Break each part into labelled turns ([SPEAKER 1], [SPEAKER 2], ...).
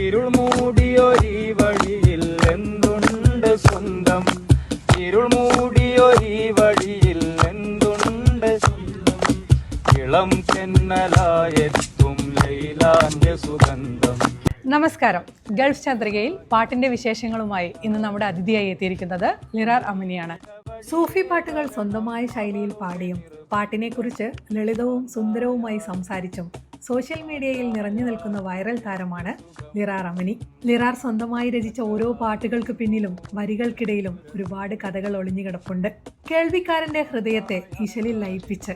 [SPEAKER 1] ഇരുൾ മൂടിയൊരീ വഴിയിൽ എന്തുണ്ട് സ്വന്തം? ഇരുൾ മൂടിയൊരീ വഴിയിൽ എന്തുണ്ട് സ്വന്തം? ഇളം തെന്നലായെത്തും ലൈലാന്റെ സുഗന്ധം.
[SPEAKER 2] നമസ്കാരം. ഗൾഫ് ചന്ദ്രികയിൽ പാട്ടിന്റെ വിശേഷങ്ങളുമായി ഇന്ന് നമ്മുടെ അതിഥിയായി എത്തിയിരിക്കുന്നത് ലിറാർ അമിനിയാണ് സൂഫി പാട്ടുകൾ സ്വന്തമായ ശൈലിയിൽ പാടിയും പാട്ടിനെക്കുറിച്ച് ലളിതവും സുന്ദരവുമായി സംസാരിച്ചും സോഷ്യൽ മീഡിയയിൽ നിറഞ്ഞു നിൽക്കുന്ന വൈറൽ താരമാണ് ലിറാർ അമിനി ലിറാർ സ്വന്തമായി രചിച്ച ഓരോ പാട്ടുകൾക്ക് പിന്നിലും വരികൾക്കിടയിലും ഒരുപാട് കഥകൾ ഒളിഞ്ഞുകിടപ്പുണ്ട് കേൾവിക്കാരന്റെ ഹൃദയത്തെ ഇശലിൽ ലയിപ്പിച്ച്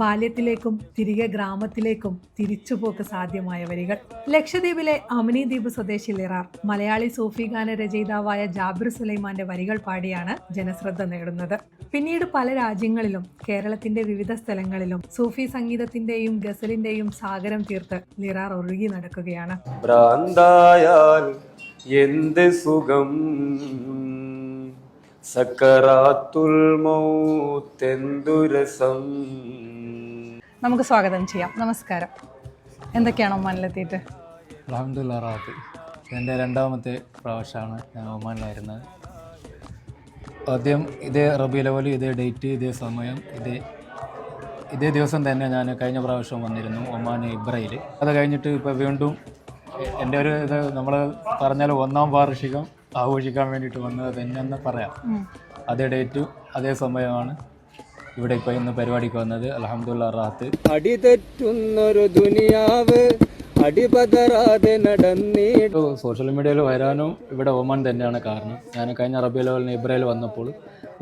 [SPEAKER 2] ബാല്യത്തിലേക്കും തിരികെ ഗ്രാമത്തിലേക്കും തിരിച്ചുപോക്ക് സാധ്യമായ വരികൾ. ലക്ഷദ്വീപിലെ അമിനി ദ്വീപ് സ്വദേശി ലിറാർ മലയാളി സൂഫി ഗാന രചയിതാവായ ജാബിർ സുലൈമാന്റെ വരികൾ പാടിയാണ് ജനശ്രദ്ധ നേടുന്നത്. പിന്നീട് പല രാജ്യങ്ങളിലും കേരളത്തിന്റെ വിവിധ സ്ഥലങ്ങളിലും സൂഫി സംഗീതത്തിന്റെയും ഗസലിന്റെയും സാഗരം തീർത്ത് ലിറാർ ഒഴുകി നടക്കുകയാണ്.
[SPEAKER 1] എന്ത് സുഖം? സക്കറാത്തുൽ
[SPEAKER 2] നമുക്ക് സ്വാഗതം ചെയ്യാം. നമസ്കാരം. എന്തൊക്കെയാണ് ഒമാനിലെത്തിയിട്ട്
[SPEAKER 3] അലഹമുല്ല റാത്ത് എന്റെ രണ്ടാമത്തെ പ്രാവശ്യമാണ് ഞാൻ ഒമാനിലായിരുന്നത് ആദ്യം ഇതേ റബി ലെവൽ ഇതേ ഡേറ്റ് ഇതേ സമയം ഇതേ ഇതേ ദിവസം തന്നെ ഞാൻ കഴിഞ്ഞ പ്രാവശ്യം വന്നിരുന്നു ഒമാൻ ഇബ്രയിൽ. അത് കഴിഞ്ഞിട്ട് ഇപ്പോൾ വീണ്ടും എന്റെ ഒരു ഇത് നമ്മൾ പറഞ്ഞാൽ ഒന്നാം വാർഷികം ആഘോഷിക്കാൻ വേണ്ടിയിട്ട് വന്നത് തന്നെയെന്ന് പറയാം. അതേ ഡേറ്റ് അതേ സമയമാണ് ഇവിടെ ഇപ്പോൾ ഇന്ന് പരിപാടിക്ക് വന്നത്. അലഹമുല്ല റാത്ത്.
[SPEAKER 1] അടിതെറ്റുന്നൊരു ദുനിയാവ് അടിപതറാതെ നടന്നീട്
[SPEAKER 3] സോഷ്യൽ മീഡിയയിൽ വരാനും ഇവിടെ ഒമാൻ തന്നെയാണ് കാരണം. ഞാൻ കഴിഞ്ഞ അറബി ലെവലിന് ഇബ്രയിൽ വന്നപ്പോൾ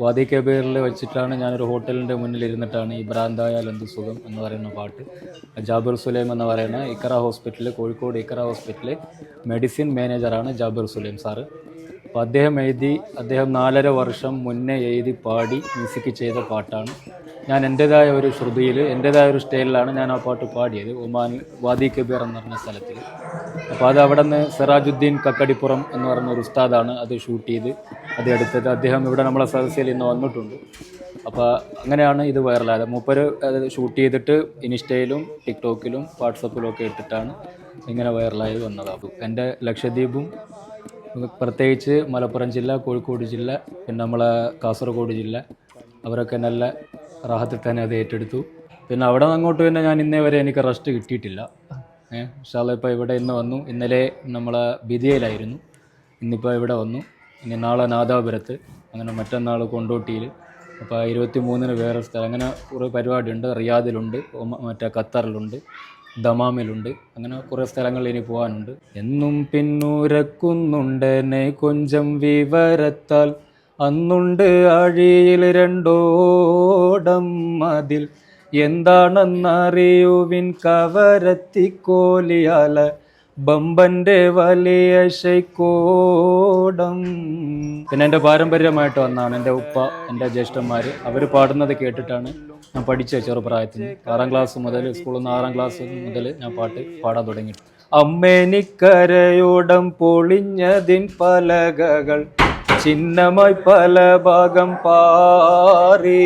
[SPEAKER 3] വാദി കബീറിൽ വെച്ചിട്ടാണ് ഞാനൊരു ഹോട്ടലിന്റെ മുന്നിൽ ഇരുന്നിട്ടാണ് ഈ ഭ്രാന്തായാൽ എന്ത് സുഖം എന്ന് പറയുന്ന പാട്ട്. ജാബിർ സുലൈം എന്ന് പറയുന്ന ഇക്കറ ഹോസ്പിറ്റലിൽ കോഴിക്കോട് ഇക്കറ ഹോസ്പിറ്റലിൽ മെഡിസിൻ മാനേജറാണ് ജാബിർ സുലൈം സാറ്. അപ്പോൾ അദ്ദേഹം എഴുതി അദ്ദേഹം നാലര വർഷം മുന്നേ എഴുതി പാടി മ്യൂസിക് ചെയ്ത പാട്ടാണ്. ഞാൻ എന്റെതായ ഒരു ശ്രുതിയിൽ എന്റെതായ ഒരു സ്റ്റൈലിലാണ് ഞാൻ ആ പാട്ട് പാടിയത് ഒമാൻ വാദി കബീർ എന്ന് പറഞ്ഞ സ്ഥലത്തിൽ. അപ്പോൾ അത് അവിടെ നിന്ന് സിറാജുദ്ദീൻ കക്കടിപ്പുറം എന്ന് പറഞ്ഞ ഒരു ഉസ്താദാണ് അത് ഷൂട്ട് ചെയ്ത് അത് എടുത്തത്. അദ്ദേഹം ഇവിടെ നമ്മളെ സദസ്സിൽ ഇന്ന് വന്നിട്ടുണ്ട്. അപ്പോൾ അങ്ങനെയാണ് ഇത് വൈറലായത്. മൂപ്പര് അത് ഷൂട്ട് ചെയ്തിട്ട് ഇൻസ്റ്റയിലും ടിക്ടോക്കിലും വാട്സപ്പിലും ഒക്കെ ഇട്ടിട്ടാണ് ഇങ്ങനെ വൈറലായി വന്നത്. അപ്പോൾ എന്റെ ലക്ഷദ്വീപും പ്രത്യേകിച്ച് മലപ്പുറം ജില്ല കോഴിക്കോട് ജില്ല പിന്നെ നമ്മളെ കാസർഗോഡ് ജില്ല അവരൊക്കെ നല്ല റാഹത്തിൽ തന്നെ അത് ഏറ്റെടുത്തു. പിന്നെ അവിടെ നിന്ന് അങ്ങോട്ട് പിന്നെ ഞാൻ ഇന്നേ വരെ എനിക്ക് റെസ്റ്റ് കിട്ടിയിട്ടില്ല. ഏഹ് ഇൻഷാല്ല ഇപ്പോൾ ഇവിടെ ഇന്ന് വന്നു. ഇന്നലെ നമ്മൾ ബിദിയയിലായിരുന്നു. ഇന്നിപ്പോൾ ഇവിടെ വന്നു. ഇനി നാളെ നാദാപുരത്ത് അങ്ങനെ മറ്റന്നാൾ കൊണ്ടോട്ടിയിൽ അപ്പോൾ ഇരുപത്തി മൂന്നിന് വേറെ സ്ഥലം. അങ്ങനെ കുറേ പരിപാടിയുണ്ട്. റിയാദിലുണ്ട് മറ്റേ ഖത്തറിലുണ്ട് ദമാമിലുണ്ട്. അങ്ങനെ കുറേ സ്ഥലങ്ങളിൽ ഇനി പോകാനുണ്ട് എന്നും പിന്നൂരക്കുന്നുണ്ടെന്നെ കൊഞ്ചം വിവരത്താൽ അന്നുണ്ട് അഴിയിൽ രണ്ടോടം അതിൽ. എന്താണെന്നറിയുവിൻ കവരത്തിക്കോലിയാല ബമ്പന്റെ വലിയ ശൈക്കോടം. പിന്നെ എന്റെ പാരമ്പര്യമായിട്ട് വന്നാണ് എന്റെ ഉപ്പ എന്റെ ജ്യേഷ്ഠന്മാർ അവർ പാടുന്നത് കേട്ടിട്ടാണ് ഞാൻ പഠിച്ച ചെറുപ്രായത്തിൽ. ആറാം ക്ലാസ് മുതൽ സ്കൂളിൽ നിന്ന് ആറാം ക്ലാസ് മുതൽ ഞാൻ പാട്ട് പാടാൻ തുടങ്ങി. അമ്മേനിക്കരയോടം പൊളിഞ്ഞതിൻ പലകകൾ. ചിഹ്നമായി പല ഭാഗം പാറി.